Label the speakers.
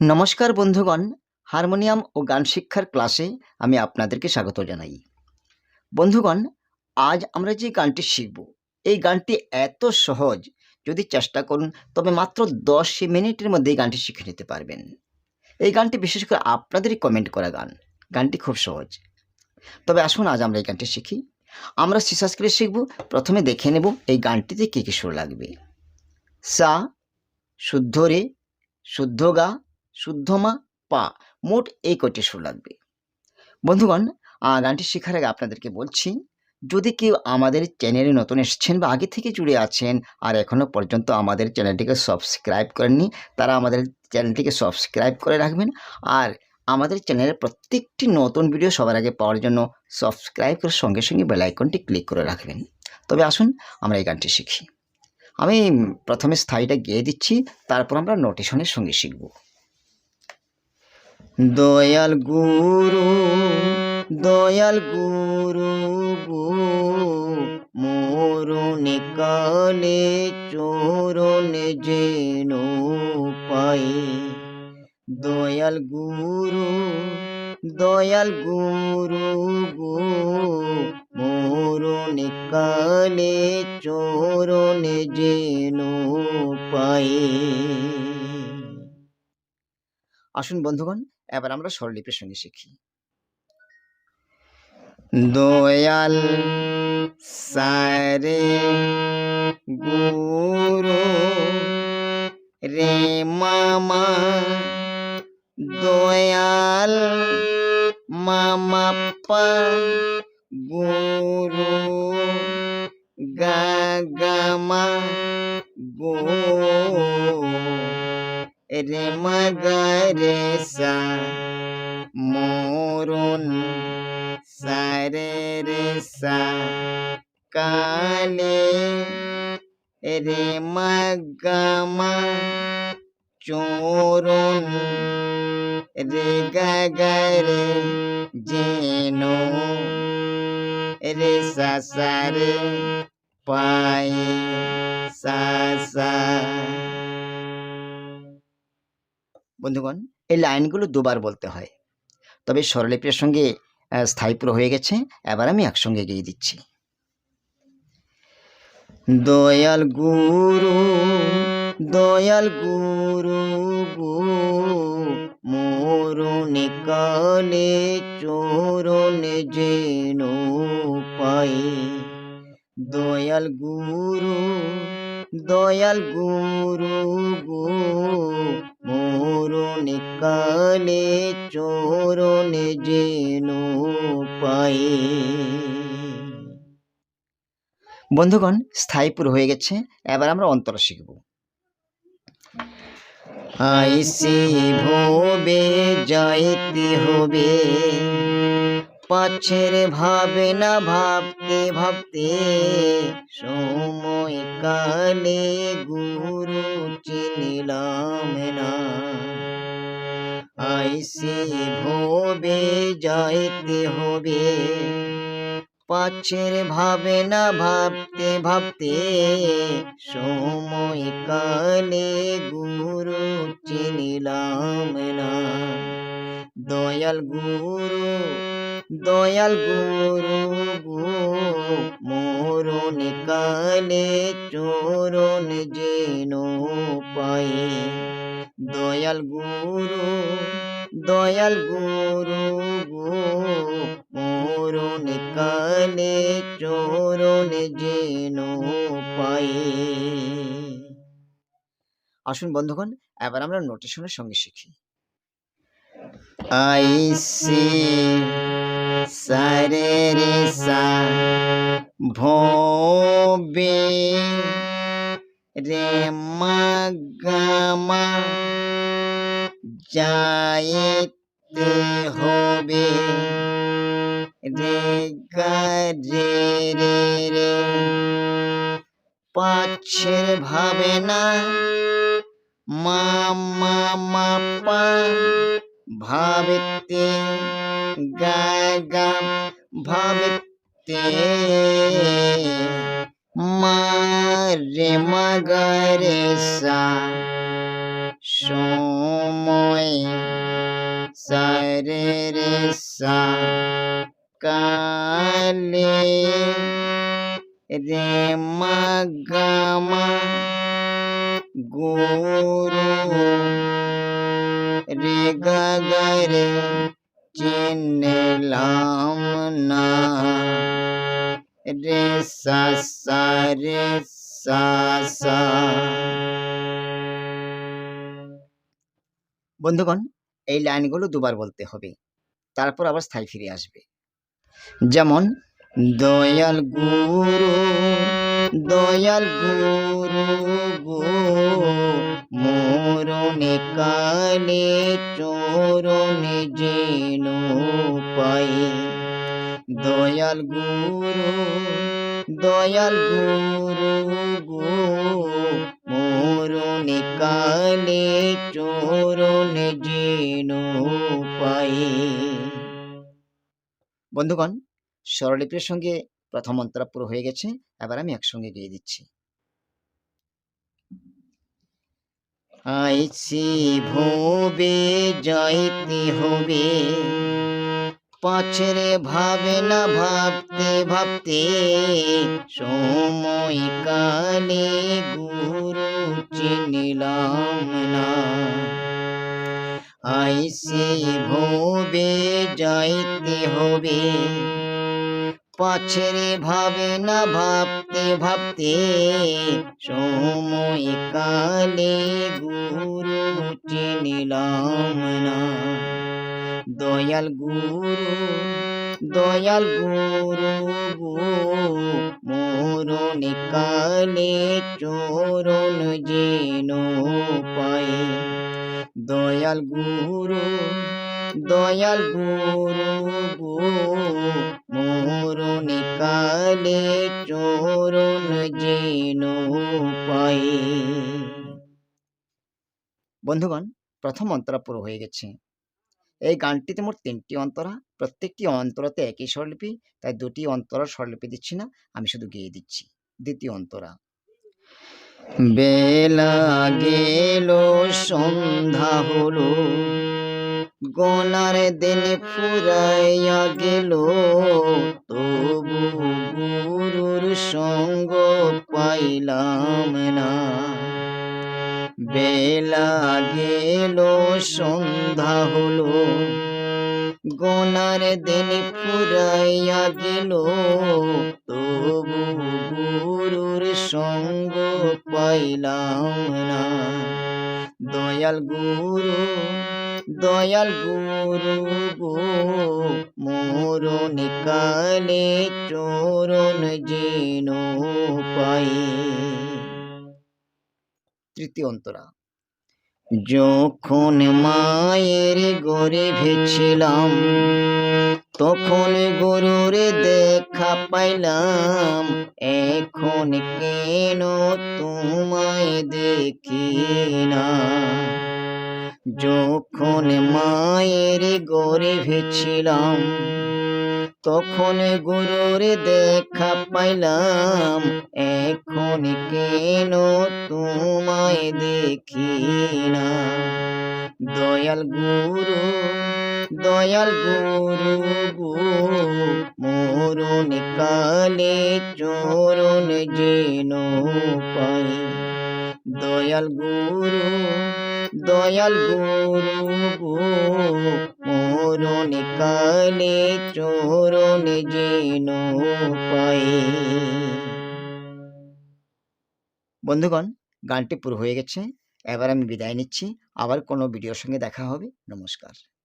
Speaker 1: নমস্কার বন্ধুগণ, হারমোনিয়াম ও গান শিক্ষার ক্লাসে আমি আপনাদেরকে স্বাগত জানাই। বন্ধুগণ, আজ আমরা যে গানটি শিখব, এই গানটি এত সহজ, যদি চেষ্টা করুন, তবে মাত্র দশ মিনিটের মধ্যে এই গানটি শিখে নিতে পারবেন। এই গানটি বিশেষ করে আপনাদেরই কমেন্ট করা গান, গানটি খুব সহজ। তবে আসুন, আজ আমরা এই গানটি শিখি। আমরা সিসাস করে শিখব, প্রথমে দেখে নেব এই গানটিতে কী কী সুর লাগবে। সা, শুদ্ধ রে, শুদ্ধ গা শুদ্ধমা পা, মোট এই কয়টি সুর লাগবে? বন্ধুগণ গানটি শেখার আগে আপনাদেরকে বলছি, যদি কেউ আমাদের চ্যানেলে নতুন এসেছেন বা আগে থেকে জুড়ে আছেন আর এখনও পর্যন্ত আমাদের চ্যানেলটিকে সাবস্ক্রাইব করেননি, তারা আমাদের চ্যানেলটিকে সাবস্ক্রাইব করে রাখবেন। আর আমাদের চ্যানেলের প্রত্যেকটি নতুন ভিডিও সবার আগে পাওয়ার জন্য সাবস্ক্রাইব করে সঙ্গে সঙ্গে বেল আইকনটি ক্লিক করে রাখবেন। তবে আসুন, আমরা এই গানটি শিখি। আমি প্রথমে স্থায়ীটা গেয়ে দিচ্ছি, তারপর আমরা নোটেশনের সঙ্গে শিখব। দয়াল গুরু দয়াল গুরু মোরনে কালে চোরনে যেন পাই। দয়াল গুরু দয়াল গুরু মোরনে কালে চোরনে যেন পাই। আসুন বন্ধুগণ এবার আমরা স্বরলিপির সঙ্গে শিখি। দয়াল সারে গুরু রে মামা দয়াল মামা গুরু গাগামা গো রে মগরে সা, মোরন সারে রে সা, কালে রে মগমা, চোরন রে গগরে জেনো রে সা সা রে বন্ধুগণ, এই লাইনগুলো দুবার বলতে হয়। তবে স্বরলিপির সঙ্গে স্থায়ীপুর হয়ে গেছে, এবার আমি একসঙ্গে গিয়ে দিচ্ছি। দয়াল গুরু দয়াল গুরু মোরনে কালে চোরনে যেন পাই। দয়াল গুরু দয়াল গুরু কালে চোরনে যেন পাই বন্ধুগণ স্থায়ীপুর হয়ে গেছে। এবার আমরা অন্তর শিখব। আইসি ভোবে যাইতে হবে। পাছের ভাবে না ভাবতে ভাবতে সময় কালে গুরু চিনিলাম না। আইসি ভোবে যাইতে হবে পাছের ভাবে না ভাবতে ভাবতে সময় কালে গুরু চিনিলাম না দয়াল গুরু দয়াল গুরু গো মোরন কালে চোরন যেন পাই দয়াল গুরু দয়াল গুরু গো মোরন কালে চোরন যেন পাই আসুন বন্ধুগণ, এবার আমরা নোটেশনের সঙ্গে শিখি। আইসি সারে রে সা যাইতে হবে রে রে রে রে। পাছের ভাবে না। মা মা মা, পা, ভাবতে গা গা, ভাবতে। মা, রে মা রে, সা রে সা কালে রে মা গা মা গুরু রে গা গা রে চিনলাম না রে সা সা রে সা সা বন্ধুগণ এই লাইনগুলো দুবার বলতে হবে। তারপর আবার স্থায়ী ফিরে আসবে। যেমন, দয়াল গুরু দয়াল গুরু গো মোরনে কালে চরণে যেন পাই দয়াল গুরু দয়াল গুরু গো মোরনে কালে চরণে পাই বন্ধুগণ, স্বরলিপির সঙ্গে প্রথম অন্তরা পুরো হয়ে গেছে, এবার আমি একসঙ্গে গিয়ে দিচ্ছি। আইসি ভোবে যাইতে হবে। পাছরে ভাবে না ভাবতে ভাবতে সময় কালে গুরু চিনিলাম না। আইসি ভোবে, যাইতে হবে। পাছরে ভাবে না ভাবতে ভাবতে সময় কালে গুরু চিনিলাম না। দয়াল গুরু দয়াল গুরু গো, মোরণ কালে চরণ যেন পাই দয়াল গুরু দয়াল গুরু গো মোরণ কালে চরণ যেন বন্ধুগণ, প্রথম অন্তরা পুরো হয়ে গেছে। এই গানটিতে মোট তিনটি অন্তরা, প্রত্যেকটি অন্তরাতে একই স্বরলিপি, তাই দুটি অন্তরা স্বরলিপি দিচ্ছি না, আমি শুধু গেয়ে দিচ্ছি। দ্বিতীয় অন্তরা বেলা গেল, সন্ধ্যা হলো। গনার দিন ফুরাইয়া গেল। তবু গুরুর সঙ্গ পাইলাম না। বেলা গেল, সন্ধ্যা হলো। গোনার দিন ফুরাইয়া গেল। দয়াল গুরু দয়াল গুরু গো মোরণ কালে চরণ যেন পাই তৃতীয় অন্তরা। যখন মায়ের গরিবে ছিলাম তখন গরুর দেখা পাইলাম, এখন কেন তোমায় দেখি না? যখন মায়ের গরিবে ছিলাম তখন গুরুর দেখা পাইলাম, এখন কেন তোমায় দেখি না দয়াল গুরু দয়াল গুরু গো মোরণ কালে চরণ যেন পাই। দয়াল গুরু দয়াল গুরু মোরণ কালে চরণ যেন পাই বন্ধুগণ, গানটি পুরো হয়ে গেছে। এবার আমি বিদায় নিচ্ছি। আবার কোনো ভিডিওর সঙ্গে দেখা হবে। নমস্কার।